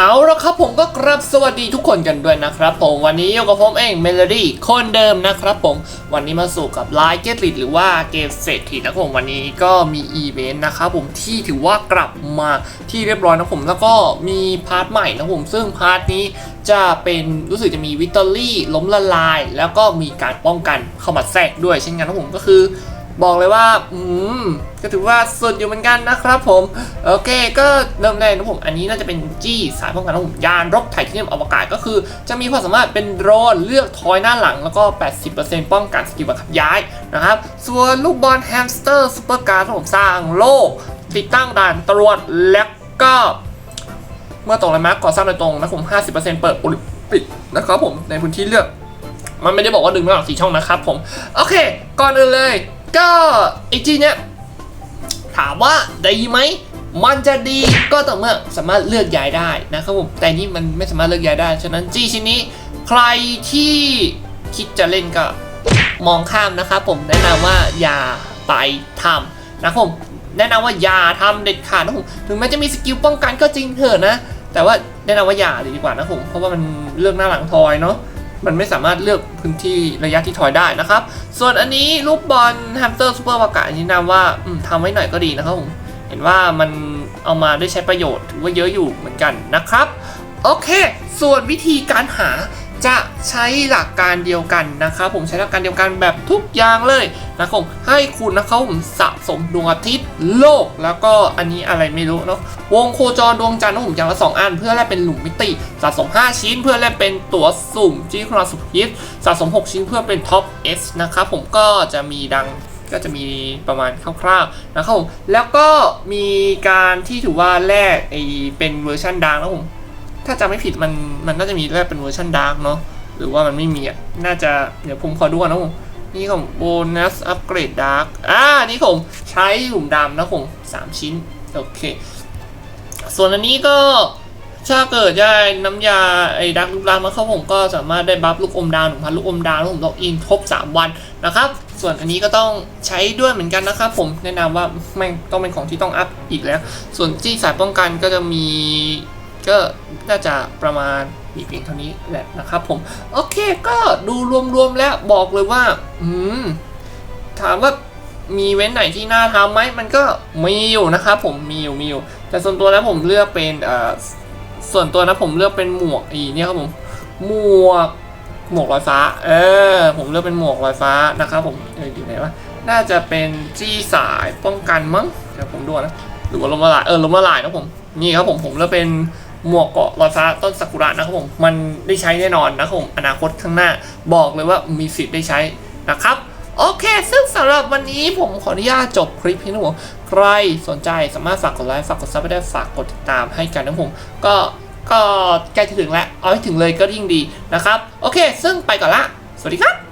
เอาละครับผมก็กรับสวัสดีทุกคนกันด้วยนะครับผมวันนี้อยู่กับผมเองเมโลดี้คนเดิมนะครับผมวันนี้มาสู่กับไลน์เกติดหรือว่าเกมเศรษฐีนะผมวันนี้ก็มีอีเวนต์นะครับผมที่ถือว่ากลับมาที่เรียบร้อยนะผมแล้วก็มีพาร์ทใหม่นะผมซึ่งพาร์ทนี้จะเป็นรู้สึกจะมีวิตเตอรี่ล้มละลาย แล้วก็มีการป้องกันเข้ามาแทรกด้วยเช่นกันนะผมก็คือ บอกเลยว่า อืม ก็ถือว่าสุดอยู่เหมือนกันนะครับผม โอเค ก็เริ่มแรกนะผม อันนี้น่าจะเป็นจี้สายป้องกันของผมยานรบไทเทเนียมอวกาศก็คือ จะมีความสามารถเป็นโดรนเลือกทอยหน้าหลัง แล้วก็ 80%ป้องกันสกิลบังคับย้ายนะครับ ส่วนลูกบอลแฮมสเตอร์ซูเปอร์การ์ดของผมสร้างโลก ติดตั้งด่านตรวจแล้วก็ เมื่อตกแลนด์มาร์กก่อสร้างโดยตรงนะผม 50%เปิดโอลิมปิกนะครับผมในพื้นที่เลือกมันไม่ได้บอกว่าดึงไม่ออกสีช่องนะครับผม โอเค ก่อนอื่นเลย ก็ไอจีเนี้ยถามว่าดีไหมมันจะดีก็ต่อเมื่อสามารถเลือกย้ายได้นะครับผมแต่นี่มันไม่สามารถเลือกย้ายได้ ฉะนั้นจีชิ้นนี้ใครที่คิดจะเล่นก็มองข้ามนะครับผมแนะนำว่าอย่าไปทำนะครับผมแนะนำว่าอย่าทำเด็ดขาดนะผมถึงแม้จะมีสกิลป้องกันก็จริงเถอะนะ แต่ว่าแนะนำว่าอย่าเลยดีกว่านะผมเพราะว่ามันเลือกหน้าหลังทอยเนาะ มันไม่สามารถเลือกพื้นที่ระยะที่ถอยได้นะครับ ส่วนอันนี้ลูกบอลแฮมสเตอร์ซูเปอร์วากาอันนี้นำว่าอืมทำไว้หน่อยก็ดีนะครับผมเห็นว่ามันเอามาได้ใช้ประโยชน์ถือว่าเยอะอยู่เหมือนกันนะครับ โอเค ส่วนวิธีการหา จะใช้หลักการเดียวกันนะครับผมใช้หลักการเดียวกันแบบทุกอย่างเลยนะครับผมให้คุณนะครับผมสะสมดวงอาทิตย์โลกแล้วก็อันนี้อะไรไม่รู้เนาะวงโคจรดวงจันทร์นะผมอย่างละ2อัน เพื่อแลกเป็นหลุมมิติ สะสม 5 ชิ้นเพื่อแลกเป็นตั๋วสุ่มจี้คราสุพิษสะสม 6 ชิ้นเพื่อเป็นท็อป S นะครับผมก็จะมีดังก็จะมีประมาณคร่าวๆนะครับผมแล้วก็มีการที่ถือว่าแลกไอเป็นเวอร์ชันดาร์กนะผม ถ้าจำไม่ผิดมันมันน่าจะมีแลกเป็นเวอร์ชันดาร์กเนาะหรือว่ามันไม่มีอะน่าจะเดี๋ยวผมขอดูนะผมนี่ของโบนัสอัปเกรดดาร์กอ่านี่ผมใช้หลุมดำนะผมสามชิ้น โอเค ส่วนอันนี้ก็ถ้าเกิดได้น้ำยาไอ้ดักลูกลามมาเข้าผมก็สามารถได้บัฟลูกอมดาวหนึ่งพันลูกอมดาวแล้วผมล็อกอินครบ3 วันนะครับ ส่วนอันนี้ก็ต้องใช้ด้วยเหมือนกันนะครับผมแนะนำว่าไม่ต้องเป็นของที่ต้องอัพอีกแล้ว ส่วนจี้สายป้องกันก็จะมี ก็น่าจะประมาณมีเพียงเท่านี้แหละนะครับผม โอเคก็ดูรวมๆแล้วบอกเลยว่า อืม ถามว่ามีเว้นไหนที่น่าทำไหมมันก็มีอยู่นะครับผมมีอยู่มีอยู่ แต่ส่วนตัวแล้วผมเลือกเป็นเอ่อส่วนตัวนะผมเลือกเป็นหมวกอีเนี่ยครับผมหมวกหมวกลอยฟ้า เออ ผมเลือกเป็นหมวกลอยฟ้านะครับผมเอออยู่ไหนวะน่าจะเป็นจี้สายป้องกันมั้งเดี๋ยวผมดูนะหรือว่าลมละลายเออลมละลายนะผมนี่ครับผมผมเลือกเป็น หมวกเกาะลอยฟ้าต้นซากุระนะครับผมมันได้ใช้แน่นอนนะครับผมอนาคตข้างหน้าบอกเลยว่ามีสิทธิ์ได้ใช้นะครับโอเค ซึ่งสำหรับวันนี้ผมขออนุญาตจบคลิปเพียงเท่านี้ใครสนใจสามารถฝากกดไลค์ฝากกดซับไปได้ฝากกดติดตามให้กันนะผมก็ก็ใกล้จะถึงแล้ว เอาให้ถึงเลยก็ยิ่งดีนะครับ โอเค ซึ่งไปก่อนละ สวัสดีครับ